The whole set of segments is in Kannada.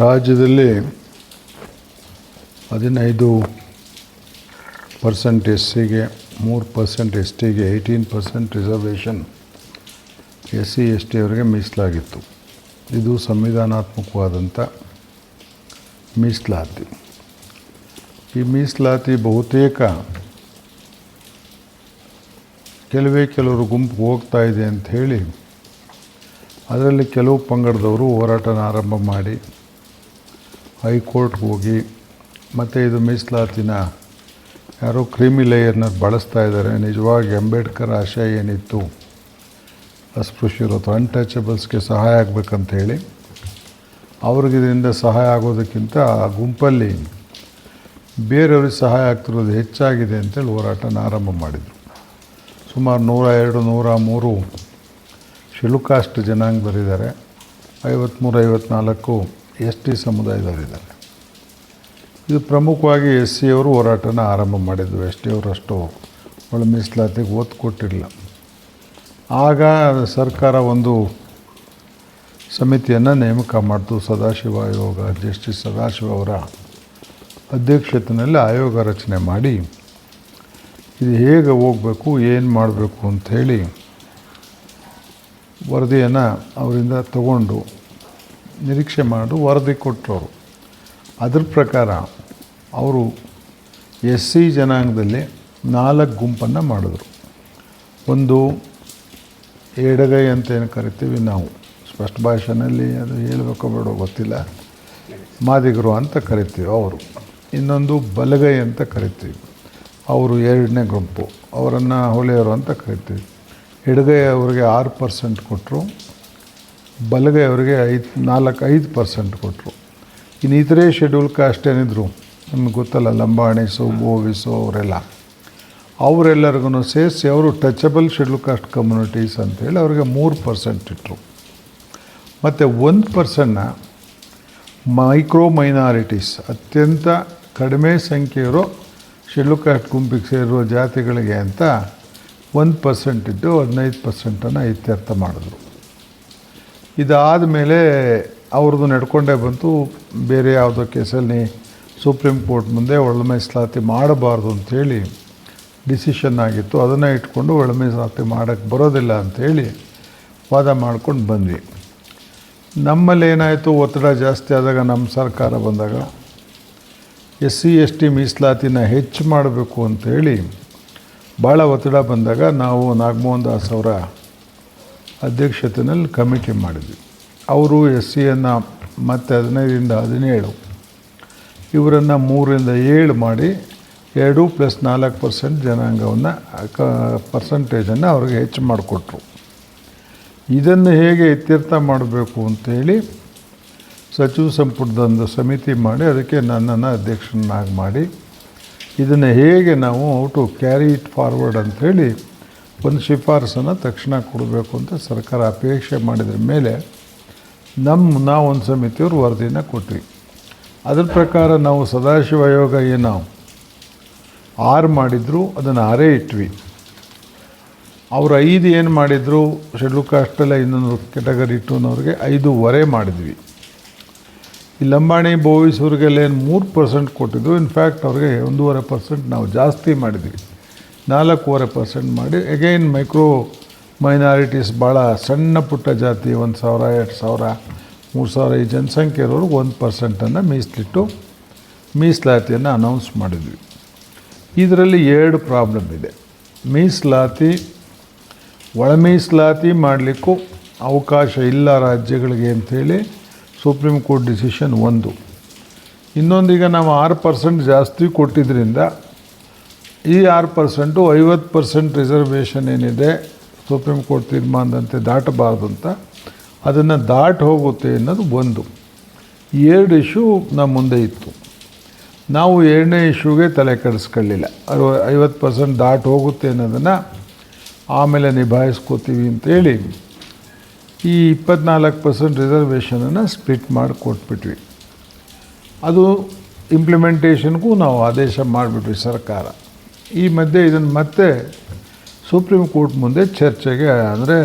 ರಾಜ್ಯದಲ್ಲಿ ಹದಿನೈದು ಪರ್ಸೆಂಟ್ ಎಸ್ ಸಿಗೆ ಮೂರು ಪರ್ಸೆಂಟ್ ಎಸ್ ಟಿಗೆ eighteen percent reservation S C S T ಅವರಿಗೆ ಮೀಸಲಾಗಿತ್ತು. ಇದು ಸಂವಿಧಾನಾತ್ಮಕವಾದಂಥ ಮೀಸಲಾತಿ. ಈ ಮೀಸಲಾತಿ ಬಹುತೇಕ ಕೆಲವೇ ಕೆಲವರು ಗುಂಪು ಹೋಗ್ತಾ ಇದೆ ಅಂತ ಹೇಳಿ, ಅದರಲ್ಲಿ ಕೆಲವು ಪಂಗಡದವರು ಹೋರಾಟನ ಆರಂಭ ಮಾಡಿ ಹೈಕೋರ್ಟ್ಗೆ ಹೋಗಿ ಮತ್ತು ಇದು ಮೀಸಲಾತಿನ ಯಾರೋ ಕ್ರೀಮಿ ಲೇಯರ್ನ ಬಳಸ್ತಾ ಇದ್ದಾರೆ. ನಿಜವಾಗಿ ಅಂಬೇಡ್ಕರ್ ಆಶಯ ಏನಿತ್ತು? ಅಸ್ಪೃಶ್ಯರು ಅಥವಾ ಅನ್ಟಚಬಲ್ಸ್ಗೆ ಸಹಾಯ ಆಗಬೇಕಂತ ಹೇಳಿ ಅವ್ರಿಗೆ ಇದರಿಂದ ಸಹಾಯ ಆಗೋದಕ್ಕಿಂತ ಆ ಗುಂಪಲ್ಲಿ ಬೇರೆಯವ್ರಿಗೆ ಸಹಾಯ ಆಗ್ತಿರೋದು ಹೆಚ್ಚಾಗಿದೆ ಅಂತೇಳಿ ಹೋರಾಟನ ಆರಂಭ ಮಾಡಿದರು. ಸುಮಾರು ನೂರ ಎರಡು, ನೂರ ಮೂರು ಶಿಲುಕಾಸ್ಟ್ ಜನಾಂಗದವರಿದ್ದಾರೆ ಐವತ್ತ್ಮೂರು ಐವತ್ತ್ನಾಲ್ಕು ಎಸ್ ಟಿ ಸಮುದಾಯದವರಿದ್ದಾರೆ. ಇದು ಪ್ರಮುಖವಾಗಿ ಎಸ್ ಸಿ ಅವರು ಹೋರಾಟನ ಆರಂಭ ಮಾಡಿದ್ದರು ಎಸ್ ಟಿ ಅವರು ಅಷ್ಟು ಒಳ ಮೀಸಲಾತಿಗೆ ಒತ್ತು ಆಗ ಸರ್ಕಾರ ಒಂದು ಸಮಿತಿಯನ್ನು ನೇಮಕ ಮಾಡಿತು. ಸದಾಶಿವ ಆಯೋಗ, ಜಸ್ಟಿಸ್ ಸದಾಶಿವ ಅವರ ಅಧ್ಯಕ್ಷತೆಯಲ್ಲಿ ಆಯೋಗ ರಚನೆ ಮಾಡಿ, ಇದು ಹೇಗೆ ಹೋಗಬೇಕು, ಏನು ಮಾಡಬೇಕು ಅಂಥೇಳಿ ವರದಿಯನ್ನು ಅವರಿಂದ ತಗೊಂಡು ನಿರೀಕ್ಷೆ ಮಾಡಿ ವರದಿ ಕೊಟ್ಟರು. ಅದ್ರ ಪ್ರಕಾರ ಅವರು ಎಸ್ ಸಿ ಜನಾಂಗದಲ್ಲಿ ನಾಲ್ಕು ಗುಂಪನ್ನು ಮಾಡಿದ್ರು. ಒಂದು ಎಡಗೈ ಅಂತ ಏನು ಕರಿತೀವಿ ನಾವು. ಸ್ಪಷ್ಟ ಭಾಷೆನಲ್ಲಿ ಅದು ಹೇಳಬೇಕು ಬೇಡೋ ಗೊತ್ತಿಲ್ಲ. ಮಾದಿಗರು ಅಂತ ಕರಿತೀವಿ ಅವರು. ಇನ್ನೊಂದು ಬಲಗೈ ಅಂತ ಕರಿತೀವಿ. ಅವರು ಎರಡನೇ ಗುಂಪು. ಅವರನ್ನು ಹೊಳೆಯರು ಅಂತ ಕರಿತೀವಿ. ಎಡಗೈ ಅವರಿಗೆ ಆರು ಪರ್ಸೆಂಟ್ ಕೊಟ್ಟರು ಬಲಗೈ ಅವರಿಗೆ ಐದು, ನಾಲ್ಕು, ಐದು ಪರ್ಸೆಂಟ್ ಕೊಟ್ಟರು ಇನ್ನು ಇತರೆ ಶೆಡ್ಯೂಲ್ ಕಾಸ್ಟ್ ಏನಿದ್ರು, ನಮ್ಗೆ ಗೊತ್ತಲ್ಲ ಲಂಬಾಣಿಸು ಬೋವಿಸು ಅವರೆಲ್ಲ. ಅವರೆಲ್ಲರಿಗೂ ಸೇರಿಸಿ ಅವರು ಟಚಬಲ್ ಶೆಡ್ಯೂಲ್ ಕಾಸ್ಟ್ ಕಮ್ಯುನಿಟೀಸ್ ಅಂತೇಳಿ ಅವ್ರಿಗೆ ಮೂರು ಪರ್ಸೆಂಟ್ ಇಟ್ಟರು ಮತ್ತು ಒಂದು ಪರ್ಸೆಂಟ್ನ ಮೈಕ್ರೋ ಮೈನಾರಿಟೀಸ್ ಅತ್ಯಂತ ಕಡಿಮೆ ಸಂಖ್ಯೆಯರು ಶೆಡ್ಯೂಲ್ ಕಾಸ್ಟ್ ಗುಂಪಿಗೆ ಸೇರಿರೋ ಜಾತಿಗಳಿಗೆ ಅಂತ ಒಂದು ಪರ್ಸೆಂಟ್ ಇದ್ದು ಹದಿನೈದು ಪರ್ಸೆಂಟನ್ನು ಇತ್ಯರ್ಥ ಮಾಡಿದ್ರು. ಇದಾದ ಮೇಲೆ ಅವ್ರದ್ದು ನಡ್ಕೊಂಡೇ ಬಂತು. ಬೇರೆ ಯಾವುದೋ ಕೇಸಲ್ಲಿ ಸುಪ್ರೀಂ ಕೋರ್ಟ್ ಮುಂದೆ ಒಳ ಮೀಸಲಾತಿ ಮಾಡಬಾರ್ದು ಅಂಥೇಳಿ ಡಿಸಿಷನ್ ಆಗಿತ್ತು. ಅದನ್ನು ಇಟ್ಕೊಂಡು ಒಳ ಮೀಸಲಾತಿ ಮಾಡೋಕ್ಕೆ ಬರೋದಿಲ್ಲ ಅಂಥೇಳಿ ವಾದ ಮಾಡ್ಕೊಂಡು ಬಂದ್ವಿ. ನಮ್ಮಲ್ಲಿ ಏನಾಯಿತು? ಒತ್ತಡ ಜಾಸ್ತಿ ಆದಾಗ ನಮ್ಮ ಸರ್ಕಾರ ಬಂದಾಗ ಎಸ್ ಸಿ, ಎಸ್ ಟಿ ಮೀಸಲಾತಿನ ಹೆಚ್ಚು ಮಾಡಬೇಕು ಅಂಥೇಳಿ ಭಾಳ ಒತ್ತಡ ಬಂದಾಗ ನಾವು ನಾಗಮೋಹನ್ ದಾಸ್ ಅವರ ಅಧ್ಯಕ್ಷತೆಯಲ್ಲಿ ಕಮಿಟಿ ಮಾಡಿದ್ವಿ. ಅವರು ಎಸ್ ಸಿಯನ್ನು ಮತ್ತು ಹದಿನೈದರಿಂದ ಹದಿನೇಳು, ಇವರನ್ನು ಮೂರರಿಂದ ಏಳು ಮಾಡಿ ಎರಡು ಪ್ಲಸ್ ನಾಲ್ಕು ಪರ್ಸೆಂಟ್ ಜನಾಂಗವನ್ನು, ಕ ಪರ್ಸಂಟೇಜನ್ನು ಅವ್ರಿಗೆ ಹೆಚ್ಚು ಮಾಡಿಕೊಟ್ರು. ಇದನ್ನು ಹೇಗೆ ಇತ್ಯರ್ಥ ಮಾಡಬೇಕು ಅಂತೇಳಿ ಸಚಿವ ಸಂಪುಟದೊಂದು ಸಮಿತಿ ಮಾಡಿ ಅದಕ್ಕೆ ನನ್ನನ್ನು ಅಧ್ಯಕ್ಷನಾಗಿ ಮಾಡಿ. ಇದನ್ನು ಹೇಗೆ ನಾವು ಟು ಕ್ಯಾರಿ ಇಟ್ ಫಾರ್ವರ್ಡ್ ಅಂಥೇಳಿ ಒಂದು ಶಿಫಾರಸನ್ನು ತಕ್ಷಣ ಕೊಡಬೇಕು ಅಂತ ಸರ್ಕಾರ ಅಪೇಕ್ಷೆ ಮಾಡಿದ್ರ ಮೇಲೆ ನಮ್ಮ ನಾವು ಒಂದು ಸಮಿತಿಯವರು ವರದಿನ ಕೊಟ್ವಿ. ಅದ್ರ ಪ್ರಕಾರ ನಾವು ಸದಾಶಿವ ಆಯೋಗ ಏನು ಆರು ಮಾಡಿದ್ರು, ಅದನ್ನು ಆರೇ ಇಟ್ವಿ. ಅವರು ಐದು ಏನು ಮಾಡಿದರು, ಶೆಡ್ಯೂಲ್ ಕಾಸ್ಟಲ್ಲ ಇನ್ನೊಂದು ಕೆಟಗರಿ ಇಟ್ಟು ಅನ್ನೋರಿಗೆ ಐದೂವರೆ ಮಾಡಿದ್ವಿ. ಈ ಲಂಬಾಣಿ ಬೋವಿಸೋರಿಗೆಲ್ಲ ಏನು ಮೂರು ಪರ್ಸೆಂಟ್ ಕೊಟ್ಟಿದ್ದು ಇನ್ಫ್ಯಾಕ್ಟ್ ಅವ್ರಿಗೆ ಒಂದೂವರೆ ಪರ್ಸೆಂಟ್ ನಾವು ಜಾಸ್ತಿ ಮಾಡಿದ್ವಿ. ನಾಲ್ಕೂವರೆ ಪರ್ಸೆಂಟ್ ಮಾಡಿ ಎಗೈನ್ ಮೈಕ್ರೋ ಮೈನಾರಿಟೀಸ್ ಭಾಳ ಸಣ್ಣ ಪುಟ್ಟ ಜಾತಿ, ಒಂದು ಸಾವಿರ, ಎರಡು ಸಾವಿರ, ಮೂರು ಸಾವಿರ ಈ ಜನಸಂಖ್ಯೆ ಇರೋರಿಗೆ ಒಂದು ಪರ್ಸೆಂಟನ್ನು ಮೀಸಲಿಟ್ಟು ಮೀಸಲಾತಿಯನ್ನು ಅನೌನ್ಸ್ ಮಾಡಿದ್ವಿ. ಇದರಲ್ಲಿ ಎರಡು ಪ್ರಾಬ್ಲಮ್ ಇದೆ. ಮೀಸಲಾತಿ ಒಳ ಮೀಸಲಾತಿ ಮಾಡಲಿಕ್ಕೂ ಅವಕಾಶ ಇಲ್ಲ ರಾಜ್ಯಗಳಿಗೆ ಅಂಥೇಳಿ ಸುಪ್ರೀಂ ಕೋರ್ಟ್ ಡಿಸಿಷನ್ ಒಂದು. ಇನ್ನೊಂದೀಗ ನಾವು ಆರು ಪರ್ಸೆಂಟ್ ಜಾಸ್ತಿ ಕೊಟ್ಟಿದ್ದರಿಂದ ಈ ಆರು ಪರ್ಸೆಂಟು ಐವತ್ತು ಪರ್ಸೆಂಟ್ ರಿಸರ್ವೇಷನ್ ಏನಿದೆ ಸುಪ್ರೀಂ ಕೋರ್ಟ್ ತೀರ್ಮಾನದಂತೆ ದಾಟಬಾರ್ದು ಅಂತ. ಅದನ್ನು ದಾಟಿ ಹೋಗುತ್ತೆ ಅನ್ನೋದು ಒಂದು. ಎರಡು ಇಶ್ಯೂ ನಮ್ಮ ಮುಂದೆ ಇತ್ತು. ನಾವು ಎರಡನೇ ಇಶ್ಯೂಗೆ ತಲೆ ಕೆಡಿಸ್ಕೊಳ್ಳಿಲ್ಲ. ಅರವ ಐವತ್ತು ಪರ್ಸೆಂಟ್ ದಾಟಿ ಹೋಗುತ್ತೆ ಅನ್ನೋದನ್ನು ಆಮೇಲೆ ನಿಭಾಯಿಸ್ಕೋತೀವಿ ಅಂತೇಳಿ ಈ ಇಪ್ಪತ್ನಾಲ್ಕು ಪರ್ಸೆಂಟ್ ರಿಸರ್ವೇಷನನ್ನು ಸ್ಪ್ಲಿಟ್ ಮಾಡಿ ಕೊಟ್ಬಿಟ್ವಿ. ಅದು ಇಂಪ್ಲಿಮೆಂಟೇಷನ್ಗೂ ನಾವು ಆದೇಶ ಮಾಡಿಬಿಟ್ವಿ ಸರ್ಕಾರ. ಈ ಮಧ್ಯೆ ಇದನ್ನು ಮತ್ತೆ ಸುಪ್ರೀಂ ಕೋರ್ಟ್ ಮುಂದೆ ಚರ್ಚೆಗೆ, ಅಂದರೆ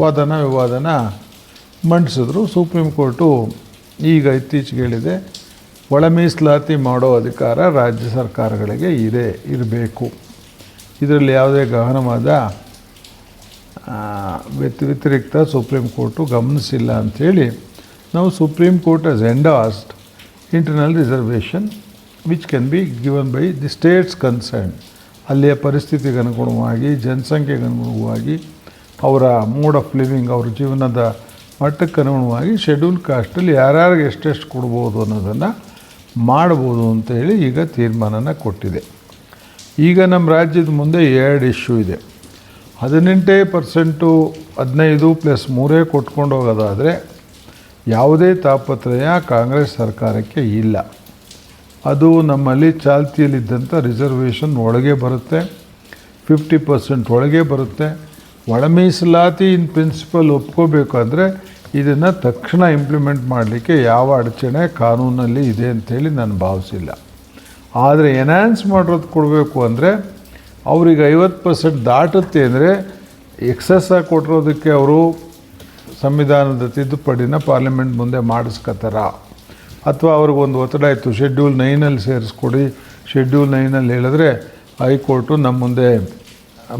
ವಾದನ ವಿವಾದನ ಮಂಡಿಸಿದ್ರು. ಸುಪ್ರೀಂ ಕೋರ್ಟು ಈಗ ಇತ್ತೀಚೆಗೆ ಹೇಳಿದೆ, ಒಳ ಮೀಸಲಾತಿ ಮಾಡೋ ಅಧಿಕಾರ ರಾಜ್ಯ ಸರ್ಕಾರಗಳಿಗೆ ಇದೆ, ಇರಬೇಕು. ಇದರಲ್ಲಿ ಯಾವುದೇ ಗಹನವಾದ ವ್ಯತಿ, ವ್ಯತಿರಿಕ್ತ ಸುಪ್ರೀಂ ಕೋರ್ಟು ಗಮನಿಸಿಲ್ಲ ಅಂಥೇಳಿ ನಾವು supreme court as endorsed internal reservation which can be given by the states concern ಅಲ್ಲಿಯ ಪರಿಸ್ಥಿತಿಗೆ ಅನುಗುಣವಾಗಿ, ಜನಸಂಖ್ಯೆಗೆ ಅನುಗುಣವಾಗಿ, ಅವರ ಮೋಡ್ ಆಫ್ ಲಿವಿಂಗ್ ಅವ್ರ ಜೀವನದ ಮಟ್ಟಕ್ಕೆ ಅನುಗುಣವಾಗಿ ಶೆಡ್ಯೂಲ್ ಕಾಸ್ಟಲ್ಲಿ ಯಾರ್ಯಾರಿಗೆ ಎಷ್ಟೆಷ್ಟು ಕೊಡ್ಬೋದು ಅನ್ನೋದನ್ನು ಮಾಡ್ಬೋದು ಅಂತೇಳಿ ಈಗ ತೀರ್ಮಾನನ ಕೊಟ್ಟಿದೆ. ಈಗ ನಮ್ಮ ರಾಜ್ಯದ ಮುಂದೆ ಎರಡು ಇಶ್ಯೂ ಇದೆ. ಹದಿನೆಂಟೇ ಪರ್ಸೆಂಟು ಹದಿನೈದು ಪ್ಲಸ್ ಮೂರೇ ಕೊಟ್ಕೊಂಡು ಹೋಗೋದಾದರೆ ಯಾವುದೇ ತಾಪತ್ರಯ ಕಾಂಗ್ರೆಸ್ ಸರ್ಕಾರಕ್ಕೆ ಇಲ್ಲ. ಅದು ನಮ್ಮಲ್ಲಿ ಚಾಲ್ತಿಯಲ್ಲಿದ್ದಂಥ ರಿಸರ್ವೇಷನ್ ಒಳಗೆ ಬರುತ್ತೆ. ಫಿಫ್ಟಿ ಪರ್ಸೆಂಟ್ ಒಳಗೆ ಬರುತ್ತೆ. ಒಳ ಮೀಸಲಾತಿ ಇನ್ ಪ್ರಿನ್ಸಿಪಲ್ ಒಪ್ಕೋಬೇಕಾದ್ರೆ ಇದನ್ನು ತಕ್ಷಣ ಇಂಪ್ಲಿಮೆಂಟ್ ಮಾಡಲಿಕ್ಕೆ ಯಾವ ಅಡಚಣೆ ಕಾನೂನಲ್ಲಿ ಇದೆ ಅಂಥೇಳಿ ನಾನು ಭಾವಿಸಿಲ್ಲ. ಆದರೆ ಎನ್ಹ್ಯಾನ್ಸ್ ಮಾಡೋದು ಕೊಡಬೇಕು ಅಂದರೆ ಅವ್ರಿಗೆ ಐವತ್ತು ಪರ್ಸೆಂಟ್ ದಾಟುತ್ತೆ ಅಂದರೆ ಎಕ್ಸಸ್ ಆಗಿ ಕೊಟ್ಟಿರೋದಕ್ಕೆ ಅವರು ಸಂವಿಧಾನದ ತಿದ್ದುಪಡಿನ ಪಾರ್ಲಿಮೆಂಟ್ ಮುಂದೆ ಮಾಡಿಸ್ಕೊತಾರ ಅಥವಾ ಅವ್ರಿಗೊಂದು ಒತ್ತಡ ಇತ್ತು ಶೆಡ್ಯೂಲ್ ನೈನಲ್ಲಿ ಸೇರಿಸ್ಕೊಡಿ ಶೆಡ್ಯೂಲ್ ನೈನಲ್ಲಿ ಹೇಳಿದ್ರೆ ಹೈಕೋರ್ಟು ನಮ್ಮ ಮುಂದೆ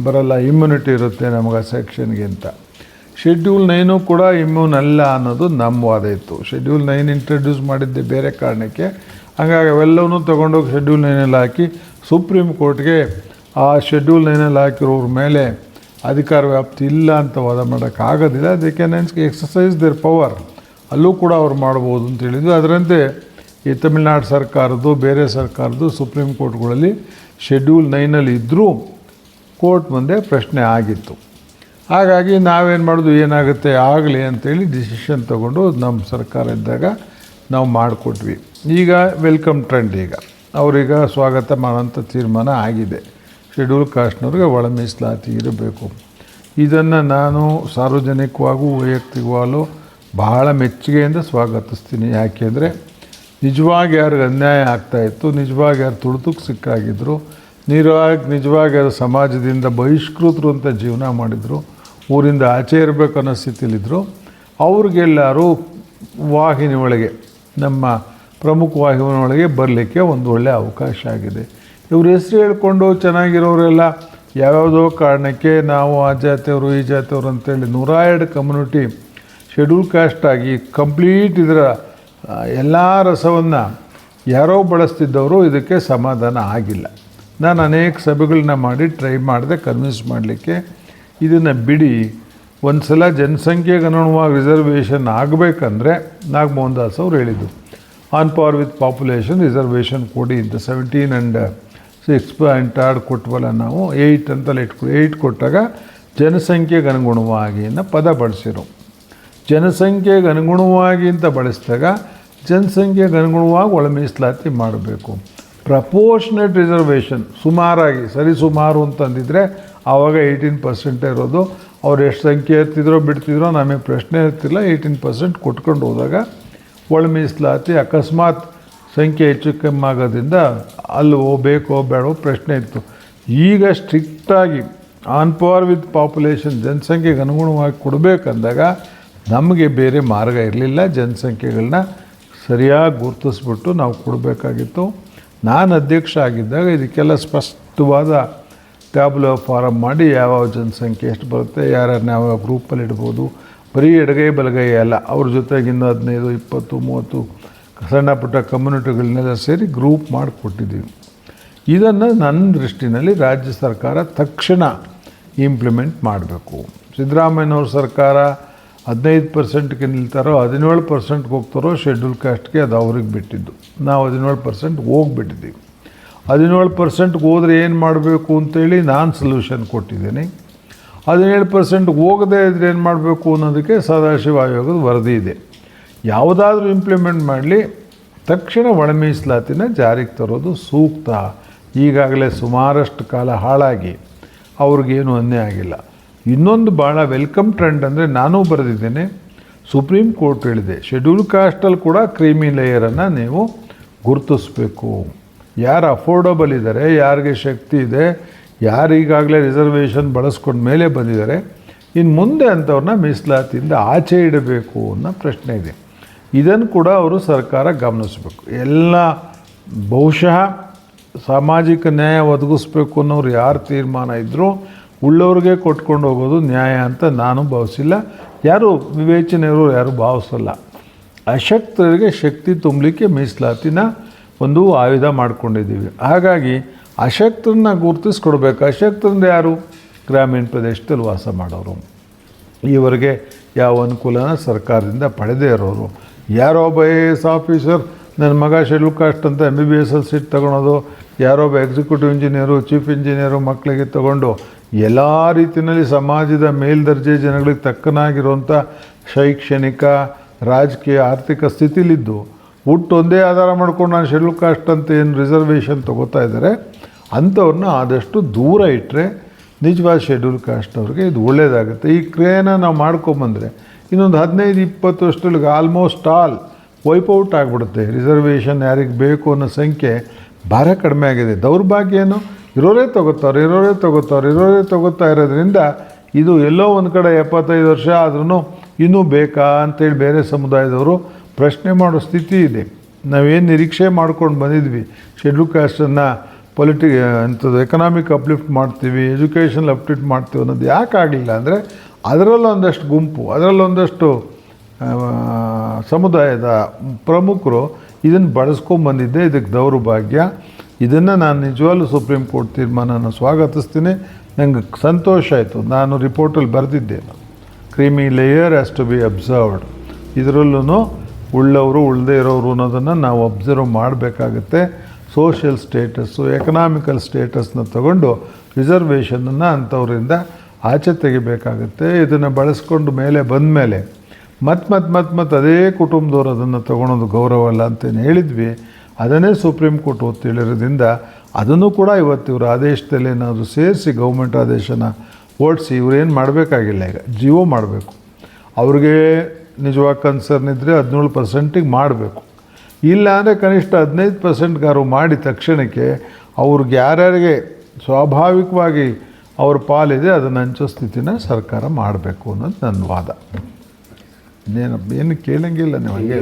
ಬರಲ್ಲ ಇಮ್ಯುನಿಟಿ ಇರುತ್ತೆ ನಮಗೆ ಆ ಸೆಕ್ಷನ್ಗೆ ಅಂತ. ಶೆಡ್ಯೂಲ್ ನೈನು ಕೂಡ ಇಮ್ಯೂನ್ ಅಲ್ಲ ಅನ್ನೋದು ನಮ್ಮ ವಾದ ಇತ್ತು. ಶೆಡ್ಯೂಲ್ ನೈನ್ ಇಂಟ್ರಡ್ಯೂಸ್ ಮಾಡಿದ್ದೆ ಬೇರೆ ಕಾರಣಕ್ಕೆ. ಹಾಗಾಗಿ ಅವೆಲ್ಲವನ್ನೂ ತೊಗೊಂಡೋಗಿ ಶೆಡ್ಯೂಲ್ ನೈನಲ್ಲಿ ಹಾಕಿ ಸುಪ್ರೀಂ ಕೋರ್ಟ್ಗೆ ಆ ಶೆಡ್ಯೂಲ್ ನೈನಲ್ಲಿ ಹಾಕಿರೋರ ಮೇಲೆ ಅಧಿಕಾರ ವ್ಯಾಪ್ತಿ ಇಲ್ಲ ಅಂತ ವಾದ ಮಾಡೋಕ್ಕಾಗೋದಿಲ್ಲ. They can exercise their power ಅಲ್ಲೂ ಕೂಡ ಅವ್ರು ಮಾಡ್ಬೋದು ಅಂತ ಹೇಳಿದ್ವಿ ಅದರಂತೆ ಈ ತಮಿಳ್ನಾಡು ಸರ್ಕಾರದ್ದು, ಬೇರೆ ಸರ್ಕಾರದ್ದು ಸುಪ್ರೀಂ ಕೋರ್ಟ್ಗಳಲ್ಲಿ ಶೆಡ್ಯೂಲ್ ನೈನಲ್ಲಿ ಇದ್ದರೂ ಕೋರ್ಟ್ ಮುಂದೆ ಪ್ರಶ್ನೆ ಆಗಿತ್ತು. ಹಾಗಾಗಿ ನಾವೇನು ಮಾಡೋದು, ಏನಾಗುತ್ತೆ, ಆಗಲಿ ಅಂತೇಳಿ ಡಿಸಿಷನ್ ತಗೊಂಡು ನಮ್ಮ ಸರ್ಕಾರ ಇದ್ದಾಗ ನಾವು ಮಾಡಿಕೊಟ್ವಿ. ಈಗ ವೆಲ್ಕಮ್ ಟ್ರೆಂಡ್ ಈಗ. ಅವರೀಗ ಸ್ವಾಗತ ಮಾಡೋಂಥ ತೀರ್ಮಾನ ಆಗಿದೆ. ಶೆಡ್ಯೂಲ್ ಕಾಸ್ಟ್ನವ್ರಿಗೆ ಒಳ ಮೀಸಲಾತಿ ಇರಬೇಕು. ಇದನ್ನು ನಾನು ಸಾರ್ವಜನಿಕವಾಗೂ, ವೈಯಕ್ತಿಕವಾಗಲೂ ಬಹಳ ಮೆಚ್ಚುಗೆಯಿಂದ ಸ್ವಾಗತಿಸ್ತೀನಿ. ಯಾಕೆಂದರೆ ನಿಜವಾಗಿ ಯಾರಿಗೆ ಅನ್ಯಾಯ ಆಗ್ತಾಯಿತ್ತು ನಿಜವಾಗಿ ಯಾರು ತುಳಿತಕ್ಕೆ ಸಿಕ್ಕಾಗಿದ್ದರು ನಿಜವಾಗಿ ನಿಜವಾಗಿ ಯಾರು ಸಮಾಜದಿಂದ ಬಹಿಷ್ಕೃತರು ಅಂತ ಜೀವನ ಮಾಡಿದರು, ಊರಿಂದ ಆಚೆ ಇರಬೇಕು ಅನ್ನೋ ಸ್ಥಿತಿಲಿದ್ದರು ಅವ್ರಿಗೆಲ್ಲರೂ ವಾಹಿನಿ ಒಳಗೆ, ನಮ್ಮ ಪ್ರಮುಖ ವಾಹಿನಿ ಒಳಗೆ ಬರಲಿಕ್ಕೆ ಒಂದು ಒಳ್ಳೆಯ ಅವಕಾಶ ಆಗಿದೆ. ಇವ್ರ ಹೆಸರು ಹೇಳ್ಕೊಂಡು ಚೆನ್ನಾಗಿರೋರೆಲ್ಲ ಯಾವ್ಯಾವುದೋ ಕಾರಣಕ್ಕೆ ನಾವು ಆ ಜಾತಿಯವರು, ಈ ಜಾತಿಯವರು ಅಂತೇಳಿ ನೂರ ಎರಡು ಕಮ್ಯುನಿಟಿ ಶೆಡ್ಯೂಲ್ ಕಾಸ್ಟ್ ಆಗಿ ಕಂಪ್ಲೀಟ್ ಇದರ ಎಲ್ಲ ರಸವನ್ನು ಯಾರೋ ಬಳಸ್ತಿದ್ದವರು ಇದಕ್ಕೆ ಸಮಾಧಾನ ಆಗಿಲ್ಲ. ನಾನು ಅನೇಕ ಸಭೆಗಳನ್ನ ಮಾಡಿ ಟ್ರೈ ಮಾಡಿದೆ ಕನ್ವಿನ್ಸ್ ಮಾಡಲಿಕ್ಕೆ ಇದನ್ನು ಬಿಡಿ. ಒಂದು ಸಲ ಜನಸಂಖ್ಯೆಗೆ ಅನುಗುಣವಾಗಿ ರಿಸರ್ವೇಷನ್ ಆಗಬೇಕಂದ್ರೆ ನಾಗಮೋಹನ್ ದಾಸ್ ಅವರು ಹೇಳಿದ್ದು on power with population reservation ಕೊಡಿ ಅಂತ. ಸೆವೆಂಟೀನ್ ಆ್ಯಂಡ್ ಸಿಕ್ಸ್ ಪಾಯಿಂಟ್ ಆರ್ಡ್ ಕೊಟ್ವಲ್ಲ ನಾವು ಏಯ್ಟ್ ಅಂತಲೇ ಇಟ್ಕೊ ಏಯ್ಟ್ ಕೊಟ್ಟಾಗ ಜನಸಂಖ್ಯೆಗೆ ಅನುಗುಣವಾಗಿ ಅನ್ನೋ ಪದ ಬಳಸಿರೋ ಜನಸಂಖ್ಯೆಗೆ ಅನುಗುಣವಾಗಿ ಅಂತ ಬಳಸಿದಾಗ ಜನಸಂಖ್ಯೆಗೆ ಅನುಗುಣವಾಗಿ ಒಳ ಮೀಸಲಾತಿ ಮಾಡಬೇಕು. ಪ್ರಪೋರ್ಷನೇಟ್ ರಿಸರ್ವೇಷನ್ ಸುಮಾರಾಗಿ, ಸರಿ ಸುಮಾರು ಅಂತಂದಿದ್ರೆ ಆವಾಗ ಏಯ್ಟೀನ್ ಪರ್ಸೆಂಟೇ ಇರೋದು. ಅವ್ರು ಎಷ್ಟು ಸಂಖ್ಯೆ ಇರ್ತಿದ್ರೋ ಬಿಡ್ತಿದ್ರೋ ನಮಗೆ ಪ್ರಶ್ನೆ ಇರ್ತಿಲ್ಲ. ಏಯ್ಟೀನ್ ಪರ್ಸೆಂಟ್ ಕೊಟ್ಕೊಂಡು ಹೋದಾಗ ಒಳ ಮೀಸಲಾತಿ ಅಕಸ್ಮಾತ್ ಸಂಖ್ಯೆ ಹೆಚ್ಚು ಕಮ್ಮಿ ಆಗೋದ್ರಿಂದ ಅಲ್ಲಿ ಹೋಗ್ಬೇಕೋ ಬೇಡೋ ಪ್ರಶ್ನೆ ಇತ್ತು. ಈಗ ಸ್ಟ್ರಿಕ್ಟಾಗಿ ಆನ್ ಪವರ್ ವಿತ್ ಪಾಪ್ಯುಲೇಷನ್ ಜನಸಂಖ್ಯೆಗೆ ಅನುಗುಣವಾಗಿ ಕೊಡಬೇಕಂದಾಗ ನಮಗೆ ಬೇರೆ ಮಾರ್ಗ ಇರಲಿಲ್ಲ. ಜನಸಂಖ್ಯೆಗಳನ್ನ ಸರಿಯಾಗಿ ಗುರುತಿಸ್ಬಿಟ್ಟು ನಾವು ಕೊಡಬೇಕಾಗಿತ್ತು. ನಾನು ಅಧ್ಯಕ್ಷ ಆಗಿದ್ದಾಗ ಇದಕ್ಕೆಲ್ಲ ಸ್ಪಷ್ಟವಾದ ಟ್ಯಾಬ್ಲೋ ಫಾರಮ್ ಮಾಡಿ ಯಾವ್ಯಾವ ಜನಸಂಖ್ಯೆ ಎಷ್ಟು ಬರುತ್ತೆ, ಯಾರ್ಯಾರನ್ನ ಯಾವ ಗ್ರೂಪಲ್ಲಿ ಇಡ್ಬೋದು, ಬರೀ ಎಡಗೈ ಬಲಗೈ ಅಲ್ಲ, ಅವ್ರ ಜೊತೆಗೆ ಇನ್ನೂ ಹದಿನೈದು, ಇಪ್ಪತ್ತು, ಮೂವತ್ತು ಸಣ್ಣ ಪುಟ್ಟ ಕಮ್ಯುನಿಟಿಗಳನ್ನೆಲ್ಲ ಸೇರಿ ಗ್ರೂಪ್ ಮಾಡಿಕೊಟ್ಟಿದ್ದೀವಿ. ಇದನ್ನು ನನ್ನ ದೃಷ್ಟಿನಲ್ಲಿ ರಾಜ್ಯ ಸರ್ಕಾರ ತಕ್ಷಣ ಇಂಪ್ಲಿಮೆಂಟ್ ಮಾಡಬೇಕು. ಸಿದ್ದರಾಮಯ್ಯನವ್ರ ಸರ್ಕಾರ ಹದಿನೈದು ಪರ್ಸೆಂಟ್ಗೆ ನಿಲ್ತಾರೋ, ಹದಿನೇಳು ಪರ್ಸೆಂಟ್ಗೆ ಹೋಗ್ತಾರೋ ಶೆಡ್ಯೂಲ್ ಕಾಸ್ಟ್ಗೆ ಅದು ಅವ್ರಿಗೆ ಬಿಟ್ಟಿದ್ದು. ನಾವು ಹದಿನೇಳು ಪರ್ಸೆಂಟ್ ಹೋಗ್ಬಿಟ್ಟಿದ್ದೀವಿ. ಹದಿನೇಳು ಪರ್ಸೆಂಟ್ಗೆ ಹೋದರೆ ಏನು ಮಾಡಬೇಕು ಅಂತೇಳಿ ನಾನು ಸೊಲ್ಯೂಷನ್ ಕೊಟ್ಟಿದ್ದೀನಿ. ಹದಿನೇಳು ಪರ್ಸೆಂಟ್ ಹೋಗದೇ ಇದ್ರೆ ಏನು ಮಾಡಬೇಕು ಅನ್ನೋದಕ್ಕೆ ಸದಾಶಿವ ಆಯೋಗದ ವರದಿ ಇದೆ. ಯಾವುದಾದ್ರೂ ಇಂಪ್ಲಿಮೆಂಟ್ ಮಾಡಲಿ, ತಕ್ಷಣ ಒಣ ಮೀಸಲಾತಿನ ಜಾರಿಗೆ ತರೋದು ಸೂಕ್ತ. ಈಗಾಗಲೇ ಸುಮಾರಷ್ಟು ಕಾಲ ಹಾಳಾಗಿ, ಅವ್ರಿಗೇನು ಅನ್ಯ ಆಗಿಲ್ಲ. ಇನ್ನೊಂದು ಭಾಳ ವೆಲ್ಕಮ್ ಟ್ರೆಂಡ್ ಅಂದರೆ ನಾನೂ ಬರೆದಿದ್ದೇನೆ. ಸುಪ್ರೀಂ ಕೋರ್ಟ್ ಹೇಳಿದೆ ಶೆಡ್ಯೂಲ್ ಕಾಸ್ಟಲ್ಲಿ ಕೂಡ ಕ್ರೀಮಿ ಲೇಯರನ್ನು ನೀವು ಗುರುತಿಸ್ಬೇಕು. ಯಾರು ಅಫೋರ್ಡಬಲ್ ಇದ್ದಾರೆ ಯಾರಿಗೆ ಶಕ್ತಿ ಇದೆ ಯಾರು ಈಗಾಗಲೇ ರಿಸರ್ವೇಷನ್ ಬಳಸ್ಕೊಂಡು ಮೇಲೆ ಬಂದಿದ್ದಾರೆ ಇನ್ನು ಮುಂದೆ ಅಂಥವ್ರನ್ನ ಮೀಸಲಾತಿಯಿಂದ ಆಚೆ ಇಡಬೇಕು ಅನ್ನೋ ಪ್ರಶ್ನೆ ಇದೆ. ಇದನ್ನು ಕೂಡ ಅವರು ಸರ್ಕಾರ ಗಮನಿಸಬೇಕು. ಎಲ್ಲ ಬಹುಶಃ ಸಾಮಾಜಿಕ ನ್ಯಾಯ ಒದಗಿಸ್ಬೇಕು ಅನ್ನೋರು ಯಾರು ತೀರ್ಮಾನ ಇದ್ದರೂ ಉಳ್ಳವ್ರಿಗೆ ಕೊಟ್ಕೊಂಡು ಹೋಗೋದು ನ್ಯಾಯ ಅಂತ ನಾನು ಭಾವಿಸಿಲ್ಲ. ಯಾರು ವಿವೇಚನೆಯವರು ಯಾರು ಭಾವಿಸಲ್ಲ. ಅಶಕ್ತರಿಗೆ ಶಕ್ತಿ ತುಂಬಲಿಕ್ಕೆ ಮೀಸಲಾತಿನ ಒಂದು ಆಯುಧ ಮಾಡ್ಕೊಂಡಿದ್ದೀವಿ. ಹಾಗಾಗಿ ಅಶಕ್ತರನ್ನ ಗುರುತಿಸ್ಕೊಡ್ಬೇಕು. ಅಶಕ್ತರಿಂದ ಯಾರು? ಗ್ರಾಮೀಣ ಪ್ರದೇಶದಲ್ಲಿ ವಾಸ ಮಾಡೋರು. ಈವರೆಗೆ ಯಾವ ಅನುಕೂಲನ ಸರ್ಕಾರದಿಂದ ಪಡೆದೇ ಇರೋರು. ಯಾರೋ ಒಬ್ಬ ಐ ಎ ಎಸ್ ಆಫೀಸರ್ ನನ್ನ ಮಗ ಶೆಡ್ಯೂಲ್ ಕಾಸ್ಟ್ ಅಂತ M B B S L seat ತೊಗೊಳೋದು. ಯಾರೋ ಒಬ್ಬ ಎಕ್ಸಿಕ್ಯೂಟಿವ್ ಇಂಜಿನಿಯರು ಚೀಫ್ ಇಂಜಿನಿಯರು ಮಕ್ಕಳಿಗೆ ತಗೊಂಡು ಎಲ್ಲ ರೀತಿಯಲ್ಲಿ ಸಮಾಜದ ಮೇಲ್ದರ್ಜೆ ಜನಗಳಿಗೆ ತಕ್ಕನಾಗಿರುವಂಥ ಶೈಕ್ಷಣಿಕ, ರಾಜಕೀಯ, ಆರ್ಥಿಕ ಸ್ಥಿತಿಲಿದ್ದು ಒಂದೇ ಆಧಾರ ಮಾಡ್ಕೊಂಡು ನಾನು ಶೆಡ್ಯೂಲ್ ಕಾಸ್ಟ್ ಅಂತ ಏನು ರಿಸರ್ವೇಷನ್ ತೊಗೋತಾ ಇದ್ದಾರೆ, ಅಂಥವ್ರನ್ನ ಆದಷ್ಟು ದೂರ ಇಟ್ಟರೆ ನಿಜವಾದ ಶೆಡ್ಯೂಲ್ ಕಾಸ್ಟ್ ಅವ್ರಿಗೆ ಇದು ಒಳ್ಳೆಯದಾಗುತ್ತೆ ಈ ಕ್ರಿಯೆನ ನಾವು ಮಾಡ್ಕೊಂಬಂದರೆ ಇನ್ನೊಂದು ಹದಿನೈದು, ಇಪ್ಪತ್ತು ವರ್ಷದೊಳಗೆ ಆಲ್ಮೋಸ್ಟ್ ಆಲ್ ವೈಪೌಟ್ ಆಗಿಬಿಡುತ್ತೆ. ರಿಸರ್ವೇಷನ್ ಯಾರಿಗೆ ಬೇಕು ಅನ್ನೋ ಸಂಖ್ಯೆ ಭಾರ ಕಡಿಮೆ ಆಗಿದೆ. ದೌರ್ಭಾಗ್ಯ ಏನು? ಇರೋರೇ ತಗೋತಾರೆ ಇರೋರೇ ತಗೋತಾರೆ, ಇರೋರೇ ತಗೋತಾ ಇರೋದ್ರಿಂದ ಇದು ಎಲ್ಲೋ ಒಂದು ಕಡೆ ಎಪ್ಪತ್ತೈದು ವರ್ಷ ಆದ್ರೂ ಇನ್ನೂ ಬೇಕಾ ಅಂತೇಳಿ ಬೇರೆ ಸಮುದಾಯದವರು ಪ್ರಶ್ನೆ ಮಾಡೋ ಸ್ಥಿತಿ ಇದೆ. ನಾವೇನು ನಿರೀಕ್ಷೆ ಮಾಡ್ಕೊಂಡು ಬಂದಿದ್ವಿ. ಶೆಡ್ಯೂಲ್ ಕ್ಯಾಸ್ಟನ್ನು ಪೊಲಿಟಿ ಅಂಥದ್ದು ಎಕನಾಮಿಕ್ ಅಪ್ಲಿಫ್ಟ್ ಮಾಡ್ತೀವಿ ಎಜುಕೇಷನ್ ಅಪ್ಲಿಫ್ಟ್ ಮಾಡ್ತೀವಿ ಅನ್ನೋದು ಯಾಕೆ ಆಗಲಿಲ್ಲ ಅಂದರೆ ಅದರಲ್ಲೊಂದಷ್ಟು ಗುಂಪು ಅದರಲ್ಲೊಂದಷ್ಟು ಸಮುದಾಯದ ಪ್ರಮುಖರು ಇದನ್ನು ಬಳಸ್ಕೊಂಬಂದಿದ್ದೆ ಇದಕ್ಕೆ ದೌರ್ಭಾಗ್ಯ. ಇದನ್ನು ನಾನು ನಿಜವಾಗ್ಲೂ ಸುಪ್ರೀಂ ಕೋರ್ಟ್ ತೀರ್ಮಾನನ ಸ್ವಾಗತಿಸ್ತೀನಿ. ನನಗೆ ಸಂತೋಷ ಆಯಿತು. ನಾನು ರಿಪೋರ್ಟಲ್ಲಿ ಬರೆದಿದ್ದೆ creamy layer as to be observed ಇದರಲ್ಲೂ ಉಳ್ಳವರು ಉಳ್ಳದೇ ಇರೋರು ಅನ್ನೋದನ್ನು ನಾವು ಅಬ್ಸರ್ವ್ ಮಾಡಬೇಕಾಗತ್ತೆ. ಸೋಷಿಯಲ್ ಸ್ಟೇಟಸ್ಸು ಎಕನಾಮಿಕಲ್ ಸ್ಟೇಟಸ್ನ ತಗೊಂಡು ರಿಸರ್ವೇಷನನ್ನು ಅಂಥವರಿಂದ ಆಚೆ ತೆಗಿಬೇಕಾಗತ್ತೆ. ಇದನ್ನು ಬಳಸ್ಕೊಂಡು ಮೇಲೆ ಬಂದ ಮೇಲೆ ಮತ್ತೆ ಮತ್ತೆ ಮತ್ತೆ ಮತ್ತೆ ಅದೇ ಕುಟುಂಬದವ್ರು ಅದನ್ನು ತೊಗೊಳೋದು ಗೌರವ ಅಲ್ಲ ಅಂತೇನು ಹೇಳಿದ್ವಿ. ಅದನ್ನೇ ಸುಪ್ರೀಂ ಕೋರ್ಟ್ ಒತ್ತು ಹೇಳಿರೋದ್ರಿಂದ ಅದನ್ನು ಕೂಡ ಇವತ್ತು ಇವರ ಆದೇಶದಲ್ಲಿ ಏನಾದರೂ ಸೇರಿಸಿ ಗೌರ್ಮೆಂಟ್ ಆದೇಶನ ಓಡಿಸಿ ಇವ್ರು ಏನು ಮಾಡಬೇಕಾಗಿಲ್ಲ ಈಗ, ಜಿಯೋ ಮಾಡಬೇಕು. ಅವ್ರಿಗೆ ನಿಜವಾಗಿ ಕನ್ಸರ್ನ್ ಇದ್ದರೆ ಹದಿನೇಳು ಪರ್ಸೆಂಟಿಗೆ ಮಾಡಬೇಕು. ಇಲ್ಲ ಅಂದರೆ ಕನಿಷ್ಠ ಹದಿನೈದು ಪರ್ಸೆಂಟ್ಗಾರು ಮಾಡಿ ತಕ್ಷಣಕ್ಕೆ ಅವ್ರಿಗೆ ಯಾರ್ಯಾರಿಗೆ ಸ್ವಾಭಾವಿಕವಾಗಿ ಅವ್ರ ಪಾಲಿದೆ ಅದನ್ನು ಹಂಚೋ ಸ್ಥಿತಿನ ಸರ್ಕಾರ ಮಾಡಬೇಕು ಅನ್ನೋದು ನನ್ನ ವಾದ. ಇನ್ನೇನು, ಏನು ಕೇಳಂಗಿಲ್ಲ ನೀವು ಹಂಗೆ